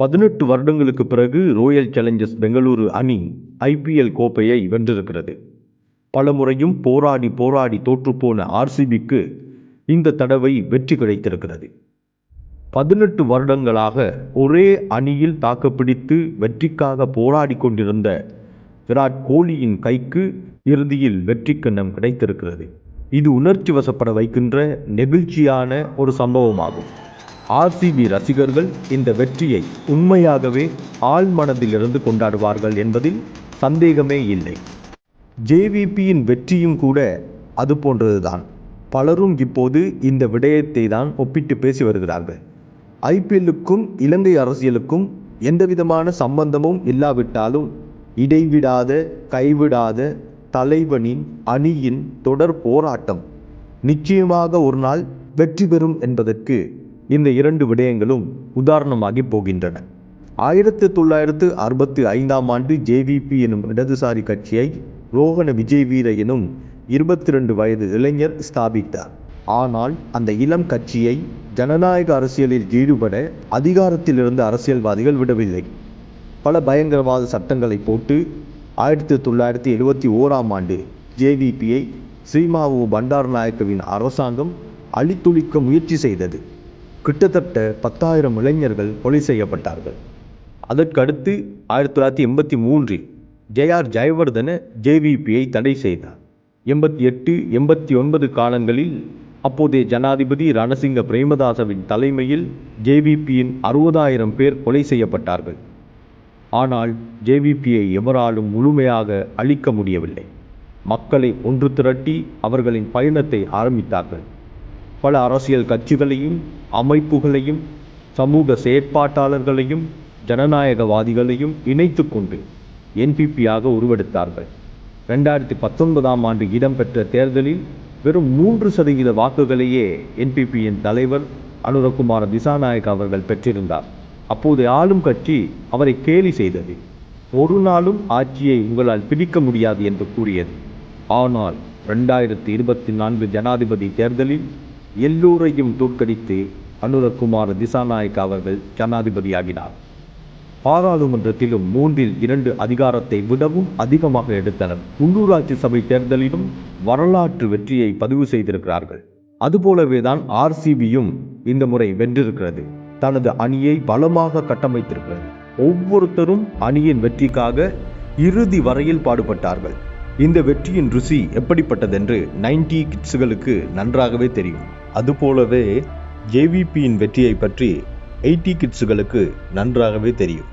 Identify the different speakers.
Speaker 1: பதினெட்டு வருடங்களுக்கு பிறகு ரோயல் சேலஞ்சர்ஸ் பெங்களூரு அணி ஐபிஎல் கோப்பையை வென்றிருக்கிறது. பலமுறையும் போராடி போராடி தோற்றுப்போன ஆர்சிபிக்கு இந்த தடவை வெற்றி கிடைத்திருக்கிறது. பதினெட்டு வருடங்களாக ஒரே அணியில் தாக்குப்பிடித்து வெற்றிக்காக போராடி கொண்டிருந்த விராட் கோலியின் கைக்கு இறுதியில் வெற்றி கண்ணம் கிடைத்திருக்கிறது. இது உணர்ச்சி வசப்பட வைக்கின்ற நெகிழ்ச்சியான ஒரு சம்பவமாகும். ஆர்சிபி ரசிகர்கள் இந்த வெற்றியை உண்மையாகவே ஆழ்மனதிலிருந்து கொண்டாடுவார்கள் என்பதில் சந்தேகமே இல்லை. ஜேவிபியின் வெற்றியும் கூட அது போன்றதுதான். பலரும் இப்போது இந்த விடயத்தை தான் ஒப்பிட்டு பேசி வருகிறார்கள். ஐபிஎல்லுக்கும் இலங்கை அரசியலுக்கும் எந்தவிதமான சம்பந்தமும் இல்லாவிட்டாலும் இடைவிடாத கைவிடாத தலைவனின் அணியின் தொடர் போராட்டம் நிச்சயமாக ஒரு நாள் வெற்றி பெறும் என்பதற்கு இந்த இரண்டு விடயங்களும் உதாரணமாகி போகின்றன. ஆயிரத்தி தொள்ளாயிரத்து அறுபத்தி ஐந்தாம் ஆண்டு ஜேவிபி எனும் இடதுசாரி கட்சியை ரோகண விஜய் வீர எனும் இருபத்தி ரெண்டு வயது இளைஞர் ஸ்தாபித்தார். ஆனால் அந்த இளம் கட்சியை ஜனநாயக அரசியலில் ஈடுபட அதிகாரத்தில் இருந்த அரசியல்வாதிகள் விடவில்லை. பல பயங்கரவாத சட்டங்களை போட்டு ஆயிரத்தி தொள்ளாயிரத்தி எழுபத்தி ஓராம் ஆண்டு ஜேவிபியை ஸ்ரீமாவு பண்டாரநாயக்கவின் அரசாங்கம் அழித்துளிக்க முயற்சி செய்தது. கிட்டத்தட்ட பத்தாயிரம் இளைஞர்கள் கொலை செய்யப்பட்டார்கள். அதற்கடுத்து ஆயிரத்தி தொள்ளாயிரத்தி எண்பத்தி மூன்றில் ஜேஆர் ஜெயவர்தன ஜேவிபியை தடை செய்தார். எண்பத்தி எட்டு எண்பத்தி ஒன்பது காலங்களில் அப்போதைய ஜனாதிபதி ரணசிங்க பிரேமதாசவின் தலைமையில் ஜேவிபியின் அறுபதாயிரம் பேர் கொலை செய்யப்பட்டார்கள். ஆனால் ஜேவிபியை எவராலும் முழுமையாக அழிக்க முடியவில்லை. மக்களை ஒன்று திரட்டி அவர்களின் பயணத்தை ஆரம்பித்தார்கள். பல அரசியல் கட்சிகளையும் அமைப்புகளையும் சமூக செயற்பாட்டாளர்களையும் ஜனநாயகவாதிகளையும் இணைத்து கொண்டு என்பிபியாக உருவெடுத்தார்கள். ரெண்டாயிரத்தி பத்தொன்பதாம் ஆண்டு இடம்பெற்ற தேர்தலில் வெறும் மூன்று சதவீத வாக்குகளையே என்பிபியின் தலைவர் அனுரகுமார திசாநாயக் அவர்கள் பெற்றிருந்தார். அப்போது ஆளும் கட்சி அவரை கேலி செய்தது. ஒரு நாளும் ஆட்சியை உங்களால் பிடிக்க முடியாது என்று கூறியது. ஆனால் ரெண்டாயிரத்தி இருபத்தி நான்கு ஜனாதிபதி தேர்தலில் எல்லோரையும் தோற்கடித்து அனுரகுமார் திசாநாயக் அவர்கள் ஜனாதிபதியாகினார். பாராளுமன்றத்திலும் மூன்றில் இரண்டு அதிகாரத்தை விடவும் அதிகமாக எடுத்தனர். உள்ளூராட்சி சபை தேர்தலிலும் வரலாற்று வெற்றியை பதிவு செய்திருக்கிறார்கள். அதுபோலவே தான் ஆர்சிபியும் இந்த முறை வென்றிருக்கிறது. தனது அணியை பலமாக கட்டமைத்திருக்கிறது. ஒவ்வொருத்தரும் அணியின் வெற்றிக்காக இறுதி வரையில் பாடுபட்டார்கள். இந்த வெற்றியின் ருசி எப்படிப்பட்டதென்று நைன்டி கிட்ஸுகளுக்கு நன்றாகவே தெரியும். அதுபோலவே ஜேவிபியின் வெற்றியை பற்றி எயிட்டி கிட்ஸுகளுக்கு நன்றாகவே தெரியும்.